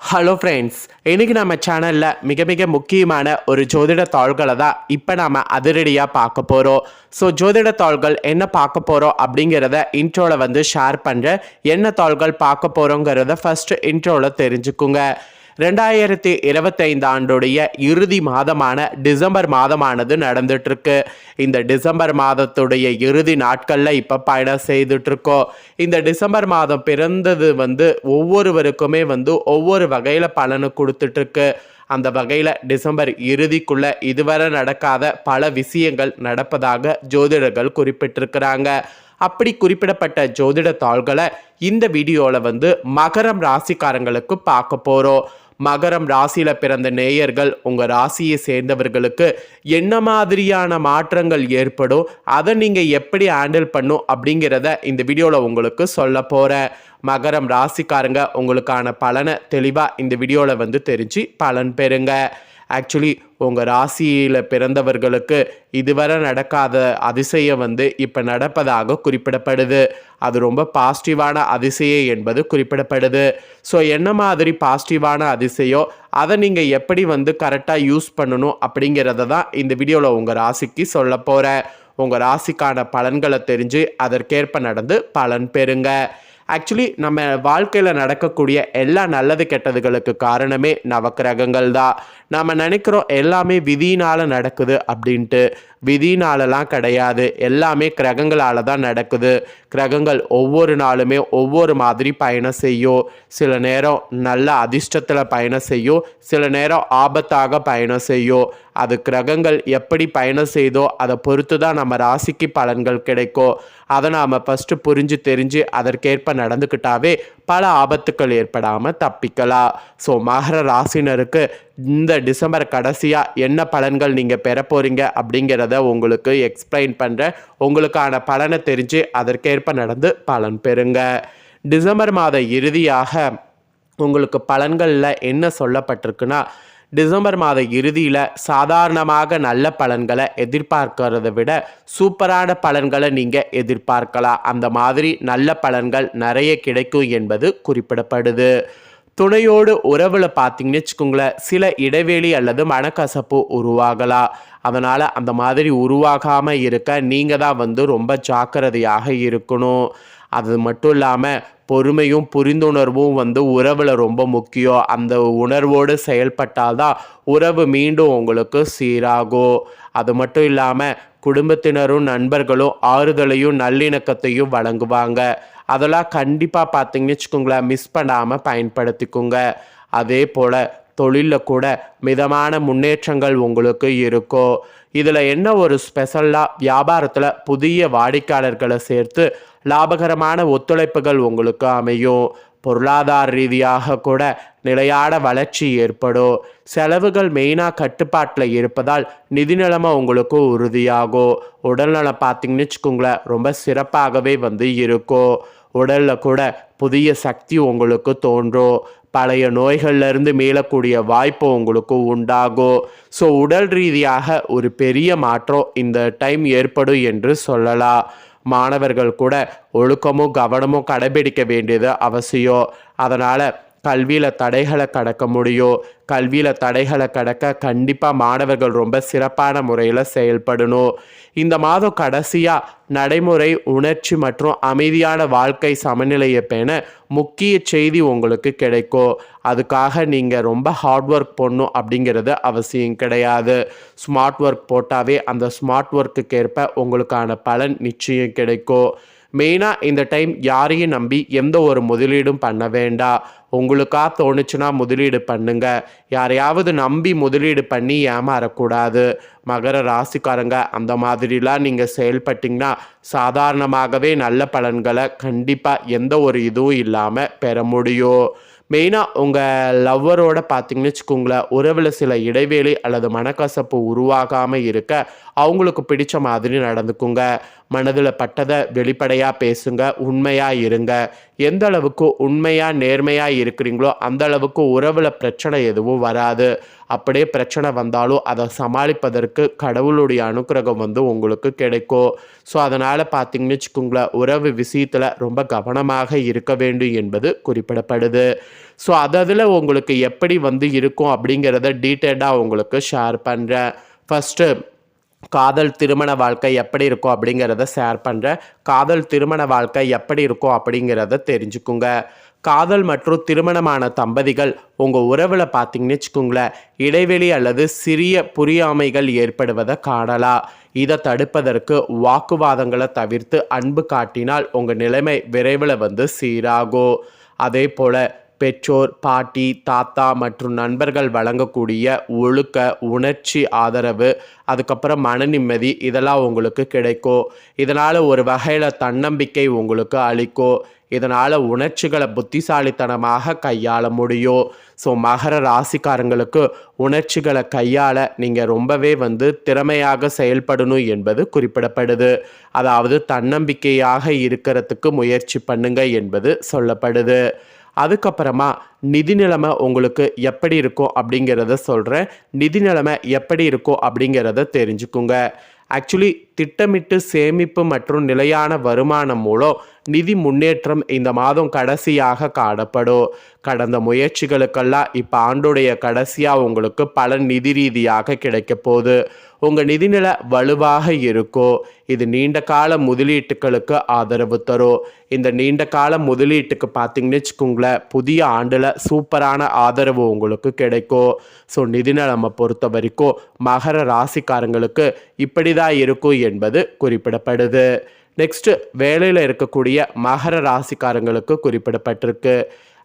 Hello friends இன்றைக்கி நம்ம சேனலில் மிக மிக முக்கியமான ஒரு ஜோதிட தாள்களை தான் இப்போ நாம் அதிரடியாக பார்க்க போகிறோம் ஸோ ஜோதிட தாள்கள் என்ன பார்க்க போகிறோம் அப்படிங்கிறத இன்ட்ரோவில் வந்து ஷேர் பண்ணுறேன் என்ன தாள்கள் பார்க்க போகிறோங்கிறத ஃபஸ்ட்டு இன்ட்ரோவில் தெரிஞ்சுக்குங்க. ரெண்டாயிரத்தி இருபத்தைந்து ஆண்டுடைய இறுதி மாதமான டிசம்பர் மாதமானது நடந்துட்டுருக்கு. இந்த டிசம்பர் மாதத்துடைய இறுதி நாட்களில் இப்போ பயணம் செய்துட்ருக்கோம் இந்த டிசம்பர் மாதம் பிறந்தது வந்து ஒவ்வொருவருக்குமே வந்து ஒவ்வொரு வகையில் பலனை கொடுத்துட்ருக்கு அந்த வகையில் டிசம்பர் இறுதிக்குள்ளே இதுவரை நடக்காத பல விஷயங்கள் நடப்பதாக ஜோதிடர்கள் குறிப்பிட்டிருக்கிறாங்க. அப்படி குறிப்பிடப்பட்ட ஜோதிட தாள்களை இந்த வீடியோவில் வந்து மகரம் ராசிக்காரங்களுக்கு பார்க்க போகிறோம் மகரம் ராசியில் பிறந்த நேயர்கள் உங்கள் ராசியை சேர்ந்தவர்களுக்கு என்ன மாதிரியான மாற்றங்கள் ஏற்படும் அதை நீங்கள் எப்படி ஹேண்டில் பண்ணும் அப்படிங்கிறத இந்த வீடியோவில் உங்களுக்கு சொல்ல போகிறேன் மகரம் ராசிக்காரங்க உங்களுக்கான பலனை தெளிவாக இந்த வீடியோவில் வந்து தெரிஞ்சு பலன் பெறுங்க. ஆக்சுவலி உங்கள் ராசியில் பிறந்தவர்களுக்கு இதுவரை நடக்காத அதிசயம் வந்து இப்போ நடப்பதாக குறிப்பிடப்படுது. அது ரொம்ப பாசிட்டிவான அதிசயம் என்பது குறிப்பிடப்படுது. ஸோ என்ன மாதிரி பாசிட்டிவான அதிசயம் அதை நீங்கள் எப்படி வந்து கரெக்டாக யூஸ் பண்ணணும் அப்படிங்கிறத தான் இந்த வீடியோவில் உங்கள் ராசிக்கு சொல்ல போகிறேன் உங்கள் ராசிக்கான பலன்களை தெரிஞ்சு அதற்கேற்ப நடந்து பலன் பெறுங்க. ஆக்சுவலி நம்ம வாழ்க்கையில் நடக்கக்கூடிய எல்லா நல்லது கெட்டதுகளுக்கு காரணமே நவக்கிரகங்கள் தான். நம்ம நினைக்கிறோம் எல்லாமே விதியினால் நடக்குது அப்படின்ட்டு. விதினாலலாம் கிடையாது. எல்லாமே கிரகங்களால் தான் நடக்குது. கிரகங்கள் ஒவ்வொரு நாளுமே ஒவ்வொரு மாதிரி பயணம் செய்யும். சில நேரம் நல்ல அதிர்ஷ்டத்தில் பயணம் செய்யும். சில நேரம் ஆபத்தாக பயணம் செய்யும். அது கிரகங்கள் எப்படி பயணம் செய்தோ அதை பொறுத்து தான் நம்ம ராசிக்கு பலன்கள் கிடைக்கும். அதை நாம் ஃபஸ்ட்டு புரிஞ்சு தெரிஞ்சு அதற்கேற்ப நடந்துக்கிட்டாவே பல ஆபத்துக்கள் ஏற்படாமல் தப்பிக்கலாம் ஸோ மகர ராசினருக்கு இந்த டிசம்பர் கடைசியாக என்ன பலன்கள் நீங்கள் பெற போகிறீங்க அப்படிங்கிறத உங்களுக்கு எக்ஸ்பிளைன் பண்ணுறேன் உங்களுக்கான பலனை தெரிஞ்சு அதற்கேற்ப நடந்து பலன் பெறுங்க. டிசம்பர் மாத இறுதியாக உங்களுக்கு பலன்களில் என்ன சொல்லப்பட்டிருக்குன்னா டிசம்பர் மாத இறுதியில் சாதாரணமாக நல்ல பலன்களை எதிர்பார்க்கறத விட சூப்பரான பலன்களை நீங்கள் எதிர்பார்க்கலாம். அந்த மாதிரி நல்ல பலன்கள் நிறைய கிடைக்கும் என்பது குறிப்பிடப்படுது. துணையோடு உறவில் பார்த்தீங்கன்னு வச்சுக்கோங்களேன் சில இடைவெளி அல்லது மனக்கசப்பு உருவாகலாம். அதனால் அந்த மாதிரி உருவாகாமல் இருக்க நீங்கள் தான் வந்து ரொம்ப ஜாக்கிரதையாக இருக்கணும். அது மட்டும் இல்லாமல் பொறுமையும் புரிந்துணர்வும் வந்து உறவில் ரொம்ப முக்கியம். அந்த உணர்வோடு செயல்பட்டால்தான் உறவு மீண்டும் உங்களுக்கு சீராகும். அது மட்டும் இல்லாமல் குடும்பத்தினரும் நண்பர்களும் ஆறுதலையும் நல்லிணக்கத்தையும் வழங்குவாங்க. அதெல்லாம் கண்டிப்பாக பார்த்தீங்கன்னு வச்சுக்கோங்களேன் மிஸ் பண்ணாமல் பயன்படுத்திக்கோங்க. அதே போல் தொழிலில் கூட மிதமான முன்னேற்றங்கள் உங்களுக்கு இருக்கும் இதில் என்ன ஒரு ஸ்பெஷலாக வியாபாரத்தில் புதிய வாடிக்கையாளர்களை சேர்த்து லாபகரமான ஒத்துழைப்புகள் உங்களுக்கு அமையும். பொருளாதார ரீதியாக கூட நிலையான வளர்ச்சி ஏற்படும். செலவுகள் மெயினாக கட்டுப்பாட்டில் இருப்பதால் நிதி நிலைமை உங்களுக்கு உறுதியாகும். உடல்நலம் பார்த்தீங்கன்னு வச்சுக்கோங்களேன் ரொம்ப சிறப்பாகவே வந்து இருக்கும். உடலில் கூட புதிய சக்தி உங்களுக்கு தோன்றும். பழைய நோய்கள்லேருந்து மீளக்கூடிய வாய்ப்பு உங்களுக்கு உண்டாகும் ஸோ உடல் ரீதியாக ஒரு பெரிய மாற்றம் இந்த டைம் ஏற்படும் என்று சொல்லலாம். மாணவர்கள் கூட ஒழுக்கமும் கவனமும் கடைபிடிக்க வேண்டியது அவசியம். அதனால் கல்வியில் தடைகளை கடக்க முடியும் கல்வியில் தடைகளை கடக்க கண்டிப்பாக மாணவர்கள் ரொம்ப சிறப்பான முறையில் செயல்படணும். இந்த மாதம் கடைசியாக நடைமுறை உணர்ச்சி மற்றும் அமைதியான வாழ்க்கை சமநிலையை பேண முக்கிய செய்தி உங்களுக்கு கிடைக்கும். அதுக்காக நீங்கள் ரொம்ப ஹார்ட் ஒர்க் போடணும் அப்படிங்கிறது அவசியம் கிடையாது. ஸ்மார்ட் ஒர்க் போட்டாவே அந்த ஸ்மார்ட் ஒர்க்குக்கு ஏற்ப உங்களுக்கான பலன் நிச்சயம் கிடைக்கும். மெயினாக இந்த டைம் யாரையும் நம்பி எந்த ஒரு முதலீடும் பண்ண வேண்டாம் உங்களுக்காக தோணுச்சுன்னா முதலீடு பண்ணுங்க. யாரையாவது நம்பி முதலீடு பண்ணி ஏமாறக்கூடாது. மகர ராசிக்காரங்க அந்த மாதிரிலாம் நீங்கள் செயல்பட்டிங்கன்னா சாதாரணமாகவே நல்ல பலன்களை கண்டிப்பாக எந்த ஒரு இதுவும் இல்லாமல் பெற முடியும். மெயினாக உங்கள் லவ்வரோட பார்த்தீங்கன்னு வச்சுக்கோங்களேன் உறவில் சில இடைவேளை அல்லது மனக்கசப்பு உருவாகாமல் இருக்க அவங்களுக்கு பிடிச்ச மாதிரி நடந்துக்குங்க. மனதில் பட்டதை வெளிப்படையாக பேசுங்க உண்மையாக இருங்க. எந்த அளவுக்கு உண்மையாக நேர்மையாக இருக்கிறீங்களோ அந்த அளவுக்கு உறவில் பிரச்சனை எதுவும் வராது. அப்படியே பிரச்சனை வந்தாலும் அதை சமாளிப்பதற்கு கடவுளுடைய அனுக்கிரகம் வந்து உங்களுக்கு கிடைக்கும். ஸோ அதனால் பார்த்தீங்கன்னு வச்சுக்கோங்களேன் உறவு விஷயத்தில் ரொம்ப கவனமாக இருக்க வேண்டும் என்பது குறிப்பிடப்படுது. ஸோ அதில் உங்களுக்கு எப்படி வந்து இருக்கும் அப்படிங்கிறத டீட்டெயிலாக உங்களுக்கு ஷேர் பண்ணுறேன் ஃபஸ்ட்டு காதல் திருமண வாழ்க்கை எப்படி இருக்கும் அப்படிங்கிறத ஷேர் பண்ணுறேன் காதல் திருமண வாழ்க்கை எப்படி இருக்கும் அப்படிங்கிறத தெரிஞ்சுக்குங்க. காதல் மற்றும் திருமணமான தம்பதிகள் உங்கள் உறவில் பார்த்தீங்கன்னு வச்சுக்கோங்களேன் இடைவெளி அல்லது சிறிய புரியாமைகள் ஏற்படுவதை காணலாம். இதை தடுப்பதற்கு வாக்குவாதங்களை தவிர்த்து அன்பு காட்டினால் உங்கள் நிலைமை விரைவில் வந்து சீராகும். அதே போல் பெற்றோர் பாட்டி தாத்தா மற்றும் நண்பர்கள் வழங்கக்கூடிய ஒழுக்க உணர்ச்சி ஆதரவு அதுக்கப்புறம் மன நிம்மதி இதெல்லாம் உங்களுக்கு கிடைக்கும். இதனால் ஒரு வகையில் தன்னம்பிக்கை உங்களுக்கு அளிக்கும். இதனால் உணர்ச்சிகளை புத்திசாலித்தனமாக கையாள முடியும். ஸோ மகர ராசிக்காரங்களுக்கு உணர்ச்சிகளை கையாள நீங்கள் ரொம்பவே வந்து திறமையாக செயல்படணும் என்பது குறிப்பிடப்படுது. அதாவது தன்னம்பிக்கையாக இருக்கிறதுக்கு முயற்சி பண்ணுங்க என்பது சொல்லப்படுது. அதுக்கப்புறமா நிதி நிலைமை உங்களுக்கு எப்படி இருக்கும் அப்படிங்கிறத சொல்கிறேன் நிதி நிலைமை எப்படி இருக்கும் அப்படிங்கிறத தெரிஞ்சுக்குங்க. ஆக்சுவலி திட்டமிட்டு சேமிப்பு மற்றும் நிலையான வருமானம் மூலம் நிதி முன்னேற்றம் இந்த மாதம் கடைசியாக காணப்படும். கடந்த முயற்சிகளுக்கெல்லாம் இப்போ ஆண்டுடைய கடைசியாக உங்களுக்கு பலன் நிதி ரீதியாக கிடைக்க போகுது. உங்கள் நிதிநிலை வலுவாக இருக்கும். இது நீண்ட கால முதலீட்டுகளுக்கு ஆதரவு தரும். இந்த நீண்ட கால முதலீட்டுக்கு பார்த்தீங்கன்னு வச்சுக்கோங்களேன் புதிய ஆண்டில் சூப்பரான ஆதரவு உங்களுக்கு கிடைக்கும். ஸோ நிதிநிலைமை பொறுத்த வரைக்கும் மகர ராசிக்காரங்களுக்கு இப்படி தான் இருக்கும் என்பது குறிப்பிடப்படுது. நெக்ஸ்ட்டு வேலையில் இருக்கக்கூடிய மகர ராசிக்காரங்களுக்கு குறிப்பிடப்பட்டிருக்கு.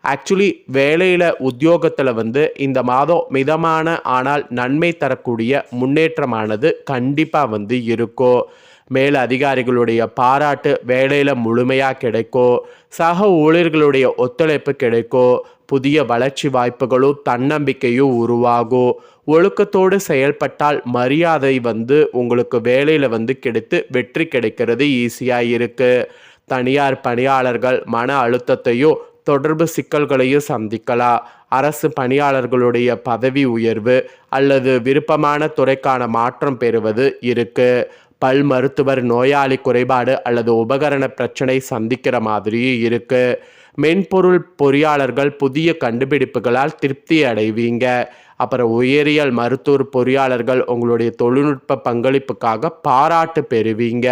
ஆக்சுவலி வேலையில் உத்தியோகத்தில் வந்து இந்த மாதம் மிதமான ஆனால் நன்மை தரக்கூடிய முன்னேற்றமானது கண்டிப்பாக வந்து இருக்கும். மேல் அதிகாரிகளுடைய பாராட்டு வேலையில் முழுமையாக கிடைக்கும் சக ஊழியர்களுடைய ஒத்துழைப்பு கிடைக்கும் புதிய வளர்ச்சி வாய்ப்புகளும் தன்னம்பிக்கையும் உருவாகும் ஒழுக்கத்தோடு செயல்பட்டால் மரியாதை வந்து உங்களுக்கு வேலையில் வந்து கிடைத்து வெற்றி கிடைக்கிறது ஈஸியாக இருக்குது தனியார் பணியாளர்கள் மன அழுத்தத்தையும் தொடர்பு சிக்கல்களையும் சந்திக்கலாம். அரசு பணியாளர்களுடைய பதவி உயர்வு அல்லது விருப்பமான துறைக்கான மாற்றம் பெறுவது இருக்குது பல் மருத்துவர் நோயாளி குறைபாடு அல்லது உபகரண பிரச்சனை சந்திக்கிற மாதிரியும் இருக்கு. மென்பொருள் பொறியாளர்கள் புதிய கண்டுபிடிப்புகளால் திருப்தி அடைவீங்க. அப்புறம் உயரியல் மருத்துவர் பொறியாளர்கள் உங்களுடைய தொழில்நுட்ப பங்களிப்புக்காக பாராட்டு பெறுவீங்க.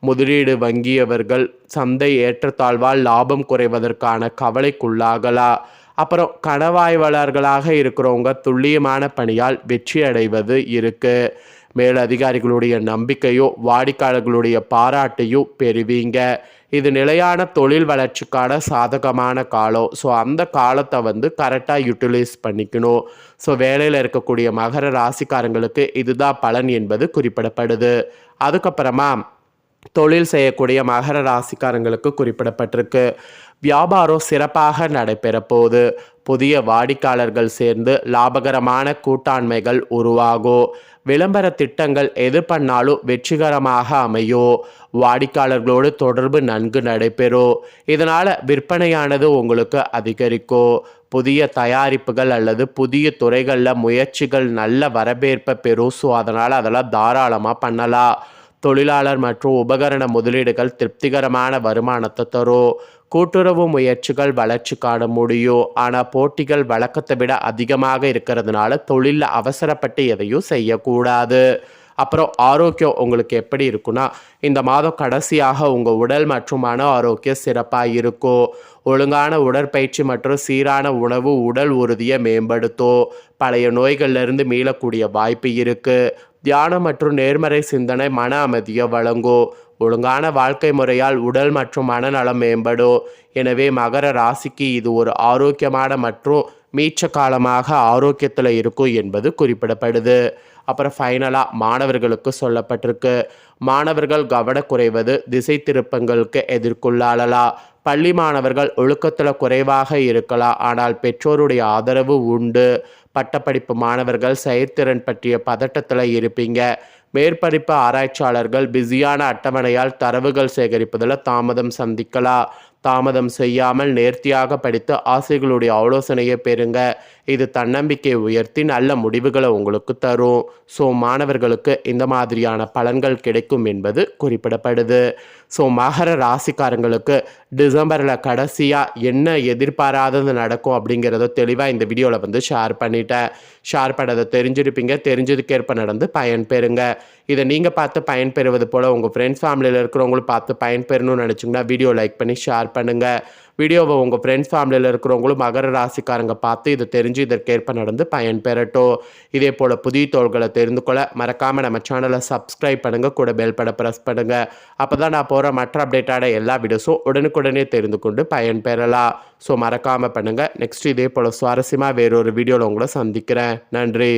முதலீடு வங்கியவர்கள் சந்தை ஏற்றத்தாழ்வால் லாபம் குறைவதற்கான கவலைக்குள்ளாகலாம் அப்புறம் கணவாய்வாளர்களாக இருக்கிறவங்க துல்லியமான பணியால் வெற்றி அடைவது இருக்குது மேல அதிகாரிகளுடைய நம்பிக்கையோ வாடிக்கையாளர்களுடைய பாராட்டையோ பெறுவீங்க. இது நிலையான தொழில் வளர்ச்சிக்கான சாதகமான காலம். ஸோ அந்த காலத்தை வந்து கரெக்டாக யூட்டிலைஸ் பண்ணிக்கணும். ஸோ வேலையில் இருக்கக்கூடிய மகர ராசிக்காரங்களுக்கு இதுதான் பலன் என்பது குறிப்பிடப்படுது. அதுக்கப்புறமா தொழில் செய்யக்கூடிய மகர ராசிக்காரங்களுக்கு குறிப்பிடப்பட்டிருக்கு. வியாபாரம் சிறப்பாக நடைபெற போகுது புதிய வாடிக்கையாளர்கள் சேர்ந்து லாபகரமான கூட்டாண்மைகள் உருவாகும் விளம்பர திட்டங்கள் எது பண்ணாலும் வெற்றிகரமாக அமையும் வாடிக்கையாளர்களோடு தொடர்பு நன்கு நடைபெறும் இதனால் விற்பனையானது உங்களுக்கு அதிகரிக்கும் புதிய தயாரிப்புகள் அல்லது புதிய துறைகளில் முயற்சிகள் நல்ல வரவேற்பை பெறும் ஸோ அதனால் அதெல்லாம் தாராளமாக பண்ணலாம். தொழிலாளர் மற்றும் உபகரண முதலீடுகள் திருப்திகரமான வருமானத்தை தரும் கூட்டுறவு முயற்சிகள் வளர்ச்சி காண முடியும் ஆனால் போட்டிகள் வழக்கத்தை விட அதிகமாக இருக்கிறதுனால தொழிலில் அவசரப்பட்டு எதையும் செய்யக்கூடாது. அப்புறம் ஆரோக்கியம் உங்களுக்கு எப்படி இருக்குன்னா இந்த மாதம் கடைசியாக உங்கள் உடல் மற்றும் மன ஆரோக்கியம் சிறப்பாக இருக்கும் ஒழுங்கான உடற்பயிற்சி மற்றும் சீரான உணவு உடல் உறுதியை மேம்படுத்தும் பழைய நோய்கள்லேருந்து மீளக்கூடிய வாய்ப்பு இருக்குது தியானம் மற்றும் நேர்மறை சிந்தனை மன அமைதியை வழங்கும் ஒழுங்கான வாழ்க்கை முறையால் உடல் மற்றும் மனநலம் மேம்படும் எனவே மகர ராசிக்கு இது ஒரு ஆரோக்கியமான மற்றும் மீச்ச காலமாக ஆரோக்கியத்தில் இருக்கும் என்பது குறிப்பிடப்படுது. அப்புறம் ஃபைனலாக மாணவர்களுக்கு சொல்லப்பட்டிருக்கு. மாணவர்கள் கவனக்குறைவது திசை திருப்பங்களுக்கு எதிர்கொள்ளாளலாம் பள்ளி மாணவர்கள் ஒழுக்கத்தில் குறைவாக இருக்கலாம். ஆனால் பெற்றோருடைய ஆதரவு உண்டு. பட்டப்படிப்பு மாணவர்கள் செயற்திறன் பற்றிய பதட்டத்தில் இருப்பீங்க. மேற்படிப்பு ஆராய்ச்சியாளர்கள் பிஸியான அட்டவணையால் தரவுகள் சேகரிப்பதில் தாமதம் சந்திக்கலாம். தாமதம் செய்யாமல் நேர்த்தியாக படித்து ஆசைகளுடைய ஆலோசனையை பெறுங்க. இது தன்னம்பிக்கையை உயர்த்தி நல்ல முடிவுகளை உங்களுக்கு தரும். ஸோ மாணவர்களுக்கு இந்த மாதிரியான பலன்கள் கிடைக்கும் என்பது குறிப்பிடப்படுது. ஸோ மகர ராசிக்காரங்களுக்கு டிசம்பரில் கடைசியாக என்ன எதிர்பாராதது நடக்கும் அப்படிங்கிறத தெளிவாக இந்த வீடியோவில் வந்து ஷேர் பண்ணிட்டேன் ஷேர் பண்ணதை தெரிஞ்சிருப்பீங்க. தெரிஞ்சதுக்கேற்ப நடந்து பயன் பெறுங்க. இதை நீங்கள் பார்த்து பயன் பெறுவது போல் உங்கள் ஃப்ரெண்ட்ஸ் ஃபேமிலியில் இருக்கிறவங்களும் பார்த்து பயன் பெறணும்னு நினச்சிங்கன்னா வீடியோ லைக் பண்ணி ஷேர் பண்ணுங்கள் வீடியோவை உங்கள் ஃப்ரெண்ட்ஸ் ஃபேமிலியில் இருக்கிறவங்களும் மகர ராசிக்காரங்க பார்த்து இதை தெரிஞ்சு இதற்கேற்ப நடந்து பயன் பெறட்டும் இதே போல் புதிய தோள்களை தெரிந்து கொள்ள மறக்காமல் நம்ம சேனலை சப்ஸ்கிரைப் பண்ணுங்கள் கூட பெல் பட ப்ரெஸ் பண்ணுங்கள் அப்போ தான் நான் போகிற மற்ற அப்டேட்டான எல்லா வீடியோஸும் உடனுக்குடனே தெரிந்து கொண்டு பயன் பெறலாம் ஸோ மறக்காமல் பண்ணுங்கள் நெக்ஸ்ட் இதே போல் சுவாரஸ்யமாக வேறொரு வீடியோவில் உங்களை சந்திக்கிறேன். நன்றி.